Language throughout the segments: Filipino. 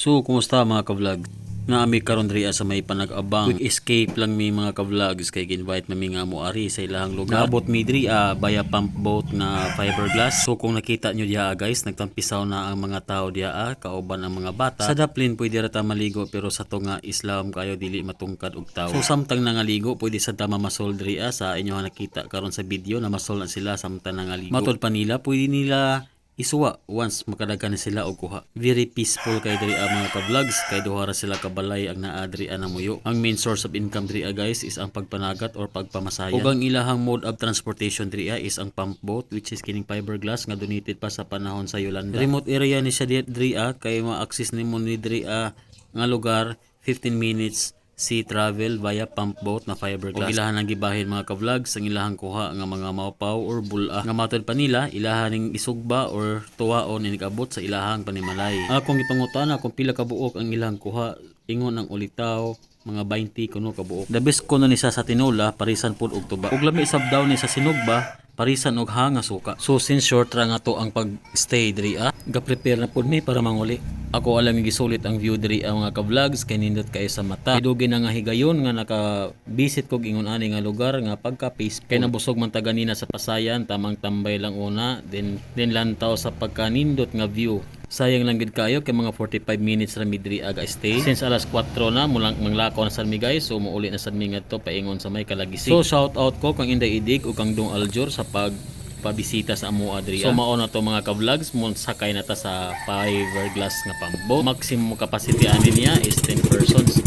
So, kumusta mga ka-vlog? Nga mi karon diri sa may panag-abang. Quick escape lang mi mga ka-vlogs kay invite nami nga mo ari sa ilahang lugar. Naabot mi diri ah, via pump boat na fiberglass. So kung nakita nyo diha guys, nagtampisaw na ang mga tao diha ah, kauban ang mga bata. Sa daplin pwede ra ta maligo pero sa to nga Islam kayo dili matungkad og tao. So samtang nangaligo pwede sa tama masol diri ah, sa inyo nakita karon sa video na masol na sila samtang nangaligo. Matod pa nila pwede nila isuwa once makadaghan na sila og kuha. Very peaceful kay diri ang mga ka-vlogs kay duha ra sila kabalay ang naa diri ana muyo. Ang main source of income diri ah, guys is ang pagpanagat or pagpamasayan. Ug ang ilahang mode of transportation diri ah, is ang pump boat which is kining fiberglass nga donated pa sa panahon sa Yolanda. Remote area ni siya di- diri ah, kay ma-access nimo ni diri ah, nga lugar 15 minutes sea travel via pump boat na fiberglass. O ilahan ang gibahin mga ka-vlogs ang ilahang kuha nga mga maupaw or bula. Nga matod pa nila, ilahan ning isugba or tuwaon ni nagabot sa ilahang panimalay. Akong gipangutana kung pila ka buok ang ilahang kuha, ingon ang ulitaw, mga 20 kuno ka buok. The best kuno ni sa sa tinula, parisan pud og tuba. Ug lami isab daw ni sa sinugba, parisan og hanga suka. So since short ra nga to ang pag-stay diri ah, ga-prepare na pud mi para manguli. Ako alam nga gisulit ang view diri ang mga ka-vlogs kay nindot kayo sa mata. Idugi na nga higayon nga naka-visit kog ingon ani nga lugar nga pagka peaceful. Kay nabusog man ta ganina sa pasayan tamang tambay lang una then then lantaw sa pagka nindot nga view. Sayang lang gid kayo kay mga 45 minutes ra mi diri aga stay. Since alas 4 na mulang manglakaw na sad mi guys so muuli na sad mi ngadto paingon sa may kalagisig. So shout out ko kang Inday Idig ug kang Dong Aljor sa pag pabisita sa amo adri. So mao na to mga ka-vlogs mo sakay na ta sa fiberglass nga pambo. Maximum capacity ani niya is 10 persons.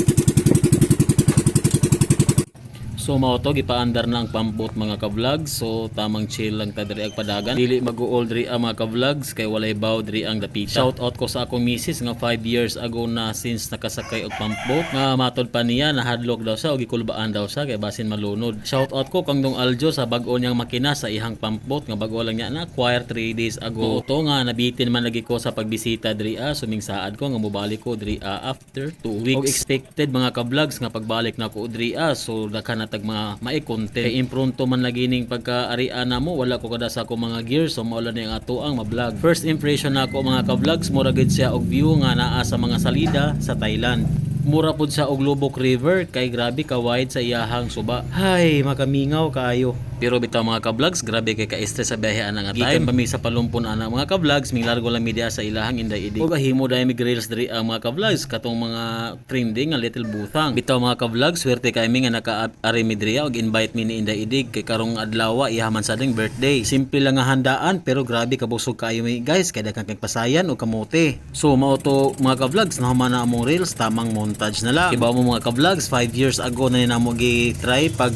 So mao to gipaandar na ang pambot mga ka-vlogs. So tamang chill lang ta diri ag padagan. Dili mag-uol diri ang mga ka-vlogs kay walay baw diri ang dapita. Shout out ko sa akong misis nga 5 years ago na since nakasakay og pambot nga matod pa niya nahadlok daw sa og gikulbaan daw sa kay basin malunod. Shout out ko kang dong Aljo sa bag-o niyang makina sa ihang pambot nga bag-o lang niya na acquire 3 days ago. So, to nga nabitin man lagi ko sa pagbisita diri ah suming saad ko nga mobalik ko diri ah, after 2 weeks. Og expected mga ka-vlogs nga pagbalik na ko diri ah so daka na tag mga mai-content. Kay impronto man lagi ning pagka-arian na mo wala ko kada sa ako mga gears so mao ni ang ato ang ma-vlog. First impression nako mga ka-vlogs mura gid siya og view nga naa sa mga salida sa Thailand. Mura pud sa og Lubok River kay grabe ka wide sa iyahang suba. Hay, makamingaw kaayo. Pero bitaw mga ka-vlogs, grabe kay ka-stress sa biyahe ana nga time. Gikan sa palumpon ana mga ka-vlogs, ming largo lang media sa ilahang inday idi. Ug ahimo dai mi grills diri ang mga ka-vlogs katong mga trending nga little buthang. Bitaw mga ka-vlogs, swerte kay mi nga naka-ari mi diri og invite mi ni inday idig kay karong adlaw ihaman sa ding birthday. Simple lang nga handaan pero grabe kabusog kaayo mi guys kay daghang kay pasayan o kamote. So mao to mga ka-vlogs nahuman na among reels tamang montage na lang. Kibaw mo mga ka-vlogs 5 years ago na namo gi-try pag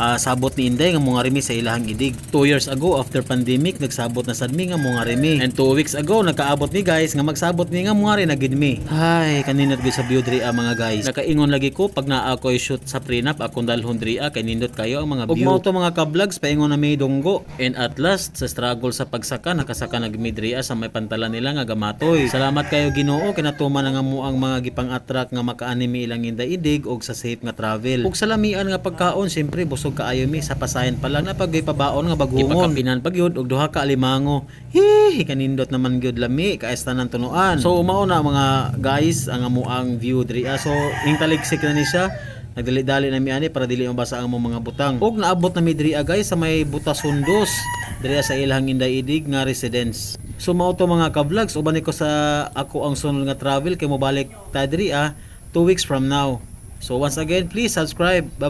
ah, sabot ni Inday nga mga remi sa ilahang idig. 2 years ago after pandemic nagsabot na sad mi nga mga remi. And 2 weeks ago nakaabot mi guys nga magsabot mi nga mga rin gid mi. Hay kanina gid sa view diri ah, mga guys. Nakaingon lagi ko pag naa ako shoot sa prenup akong dalhon diri ah, kay nindot kayo ang mga view. Ug mao to mga ka-vlogs paingon na may dunggo. And at last sa struggle sa pagsaka nakasaka na ah, sa may pantalan nila nga gamatoy. Salamat kayo Ginoo kinatuman na nga mo ang mga gipang-attract nga maka-anime ilang inday idig og sa safe nga travel. Ug salamian nga pagkaon siyempre busog kaayo mi sa pasayan pa lang na pag pabaon nga bagungon. Ipakapinan pag yun og duha ka alimango. Hi kanindot naman gyud lami kaesta ng tunuan. So mao na mga guys ang amo ang view diri. Ah, so ing taligsik na ni siya. Nagdali-dali na mi ani para dili mabasa ang mga butang. Og naabot na mi diri ah, guys sa may butasundos diri sa ilahang inday idig nga residence. So mao to mga ka-vlogs uban ko sa ako ang sunod nga travel kay mobalik ta diri ah 2 weeks from now. So once again please subscribe. Bye